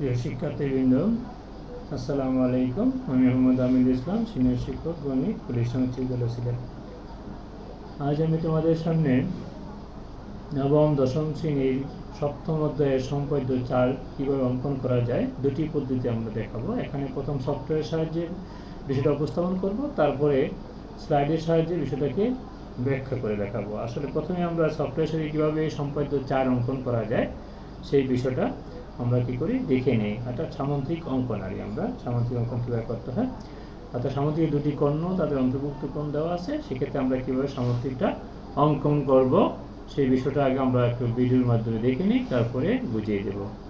প্রিয় শিক্ষার্থীবৃন্দ, আসসালামু আলাইকুম। আমি মোহাম্মদ আমির ইসলাম, সিনিয়র শিক্ষক, গণিত, পুলিশ বিদ্যালয় সিলেট আজ আমি তোমাদের সামনে নবম, দশম শ্রেণির সপ্তম অধ্যায়ের সম্পাদ্য চার কীভাবে অঙ্কন করা যায়, দুটি পদ্ধতি আমরা দেখাবো। এখানে প্রথম সফটওয়্যারের সাহায্যে বিষয়টা উপস্থাপন করব, তারপরে স্লাইডের সাহায্যে বিষয়টাকে ব্যাখ্যা করে দেখাবো। আসলে প্রথমে আমরা সফটওয়্যার সাথে কীভাবে সম্পাদ্য চার অঙ্কন করা যায়, সেই বিষয়টা আমরা কি করি? দেখে নিই। অর্থাৎ সামুদ্রিক অঙ্কন আর আমরা। সামুদ্রিক অঙ্কন কীভাবে করতে হয়? অর্থাৎ সামুদ্রিক দুটি কর্ণ, তাদের অন্তর্ভুক্ত কোণ দেওয়া আছে। সেক্ষেত্রে আমরা কীভাবে সামুদ্রিকটা অঙ্কন করব? সেই বিষয়টা আগে আমরা একটু ভিডিওর মাধ্যমে দেখে নিই, তারপরে বুঝিয়ে দেব।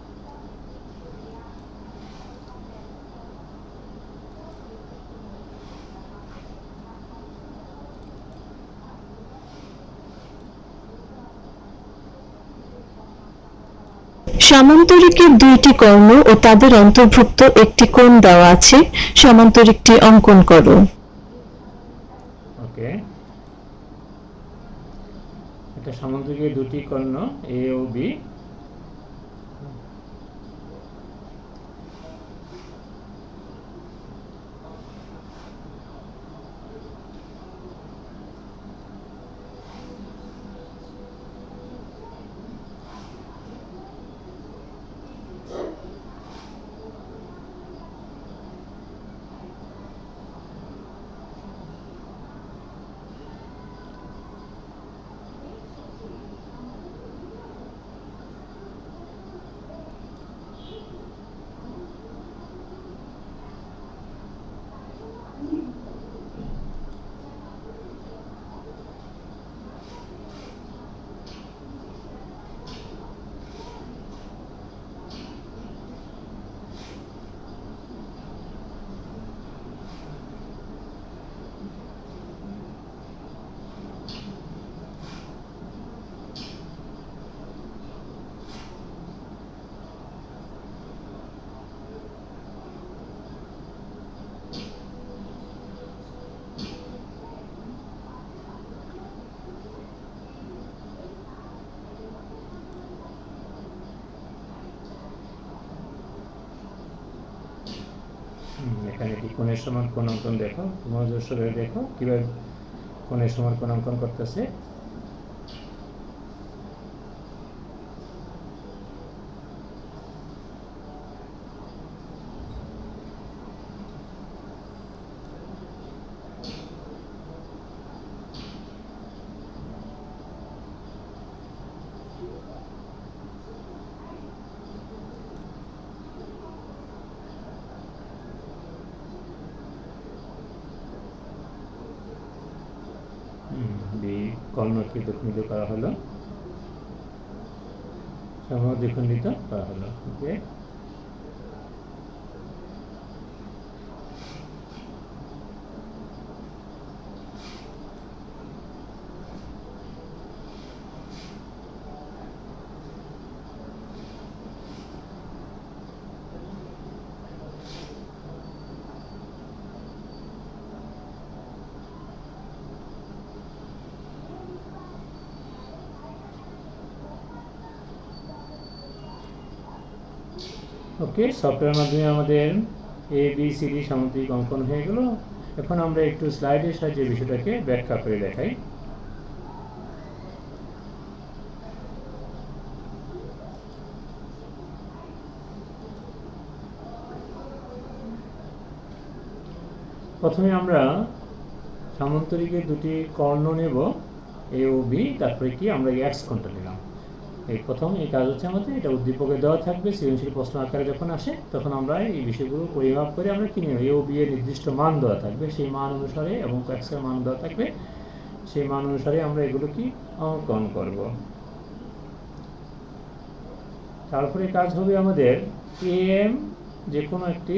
সামান্তরিকের দুইটি কর্ণ ও তাদের অন্তর্ভুক্ত একটি কোণ দেওয়া আছে। সামান্তরিকটি অঙ্কন করো। ওকে। এটা সামুদ্রিকের দুটি কর্ণ, এ ও বি। এখানে কি কোণের সমান কোন অঙ্কন দেখো, তোমার দেখো, কীভাবে কোণের সমান কোন অঙ্কন করতেছে। কর্ণকে দ্বিখণ্ডিত করা হলো। সমদ্বিখণ্ডিত করা হলো। ওকে ওকে, সফটওয়্যার মাধ্যমে আমাদের এ বি সি ডি সামুদ্রিক অঙ্কন হয়ে গেল। এখন আমরা একটু স্লাইডের সাহায্যে বিষয়টাকে ব্যাখ্যা করে দেখাই। প্রথমে আমরা সামন্তরিকের দুটি কর্ণ নেব এ ও বি তারপরে কি আমরা এক্স কোণটা নিলাম। এই প্রথম এই কাজ হচ্ছে আমাদের, এটা উদ্দীপকে দেওয়া থাকবে, সৃজনশীল প্রশ্ন আকারে যখন আসে, তখন আমরা এই বিষয়গুলো পরিমাপ করে আমরা কিনে নেব। এ ও বি এর নির্দিষ্ট মান দেওয়া থাকবে, সেই মান অনুসারে এবং এক্স মান দেওয়া থাকবে, সেই মান অনুসারে আমরা এগুলো কি অঙ্কন করব। তারপরে কাজ হবে আমাদের এম যে কোনো একটি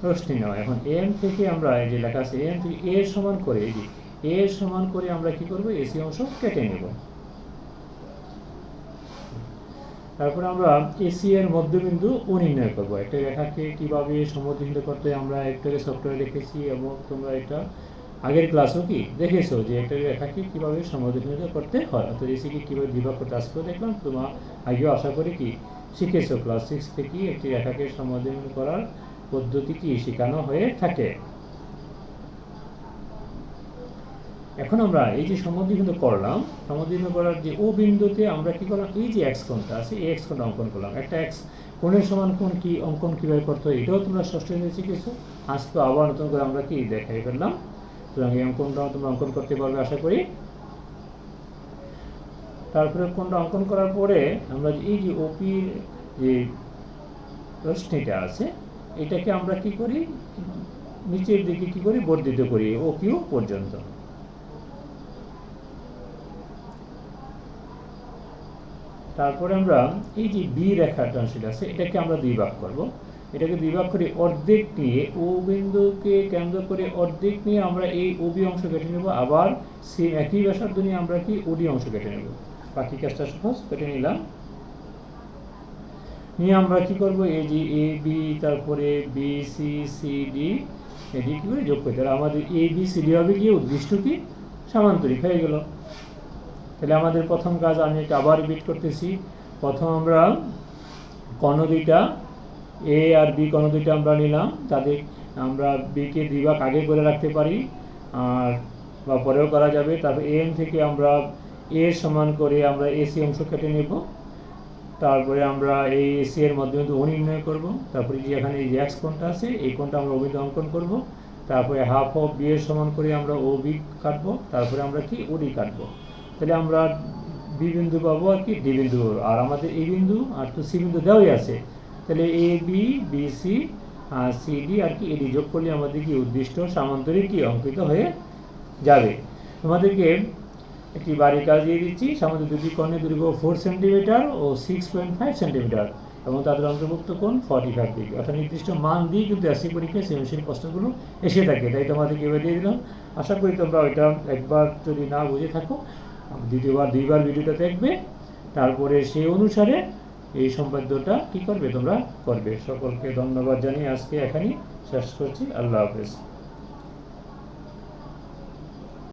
প্রশ্নই নেওয়া। এখন এম থেকে আমরা এই যে লেখা আছে এম থেকে এ সমান করে এ সমান করে আমরা কি করব? এসি অংশ কেটে নেব। তারপরে আমরা এসি এর মধ্যবিন্দু ও নির্ণয় করব। একটা রেখাকে কীভাবে সমদ্বিন্দু করতে আমরা একটা সফটওয়্যার দেখেছি এবং তোমরা এটা আগের ক্লাসও কি দেখেছ যে একটা রেখাকে কীভাবে সমদ্বিন্দু করতে হয়? অর্থাৎ এসিকে কীভাবে বিভাগ করতে আজকেও দেখলাম, তোমার আগেও আশা করি কি শিখেছো। ক্লাস সিক্স থেকে একটি রেখাকে সমাধান করার পদ্ধতি কি শেখানো হয়ে থাকে। এখন আমরা এই যে সমাধিবিন্দু করলাম সমাধিবিন্দু করার যে ও বিন্দুতে আমরা কি করলাম? এই যে এক্স কোণটা আছে, এই এক্স কোণটা অঙ্কন করলাম। একটা এক্স কোণের সমান কোণ কি, অঙ্কন কীভাবে করতে হয়, এটাও তোমরা ষষ্ঠ শ্রেণীতে শিখেছো। আজকে আবার নতুন করে আমরা কি দেখাই ফেললাম। সুতরাং এই অঙ্কনটাও তোমরা অঙ্কন করতে পারবে, আশা করি। তারপরে কোণটা অঙ্কন করার পরে আমরা এই যে ওপির যে রশ্মিটা আছে, এটাকে আমরা কি করি? নিচের দিকে কি করি? বর্ধিত করি, ও কিউ পর্যন্ত। তারপরে আমরা এই যে বি রেখাটা সেটা আছে, এটাকে আমরা দুই ভাগ করব। এটাকে দুই ভাগ করে অর্ধেক নিয়ে ও বিন্দুকে কেন্দ্র করে অর্ধেক নিয়ে আমরা এই ওবি অংশ কেটে নেব। আবার সে একই ব্যাসার্ধ নিয়ে আমরা কি ওডি অংশ কেটে নেব। বাকি কাজটা সহজ কেটে নিলাম। নিয়ে আমরা কি করব? এই যে এ বি, তারপরে B, C C, D A D কি করে যোগ হবে আমাদের এ বি, সি, ডি হবে কি উদ্দিষ্ট কি? সামান্তরিক হয়ে গেল। তাহলে আমাদের প্রথম কাজ আমি এটা আবার রিপিট করতেছি। প্রথম আমরা কর্ণ দুইটা এ আর বি কর্ণ দুইটা আমরা নিলাম তাদের আমরা বিকে ভাগ আগে করে রাখতে পারি, আর বা পরেও করা যাবে। তারপর এম থেকে আমরা এ সমান করে আমরা এসি অংশ কেটে নেব। তারপরে আমরা এই এসি এর মাধ্যমে ও নির্ণয় করব। তারপরে যে এখানে এই যে এক্স কোণটা আছে, এই কোণটা আমরা অভিধ অঙ্কন করব। তারপরে হাফ অফ বি এর সমান করে আমরা ও বি কাটবো। তারপরে আমরা কি ওডি কাটবো। তাহলে আমরা বি বিন্দু পাবো আর কি ডি বিন্দু। আর আমাদের এ বিন্দু আর তো সি বিন্দু দেওয়াই আছে। তাহলে এ, বি বি, সি আর সি, ডি আর কি এডি যোগ করলে আমাদের কি উদ্দিষ্ট সামান্তরিক কি অঙ্কিত হয়ে যাবে। তোমাদেরকে একটি বাড়ি কাজ দিয়ে দিচ্ছি। সামান্য দুটি কোণের দৈর্ঘ্য ফোর সেন্টিমিটার ও সিক্স পয়েন্ট ফাইভ সেন্টিমিটার এবং তাদের অন্তর্ভুক্ত কোণ ফর্টি ফাইভ ডিগ্রি অর্থাৎ নির্দিষ্ট মান দিয়ে কিন্তু এসি পরীক্ষায় সৃজনশীল প্রশ্নগুলো এসে থাকে। তাই তোমাদেরকে এবার দিয়ে দিলাম। আশা করি তোমরা ওইটা একবার যদি না বুঝে থাকো দ্বিতীয়বার, দুইবার ভিডিওটা দেখবে, তারপরে সেই অনুসারে এই সম্পাদ্যটা কি করবে, তোমরা করবে। সকলকে ধন্যবাদ জানিয়ে আজকে এখানেই শেষ করছি। আল্লাহ হাফেজ।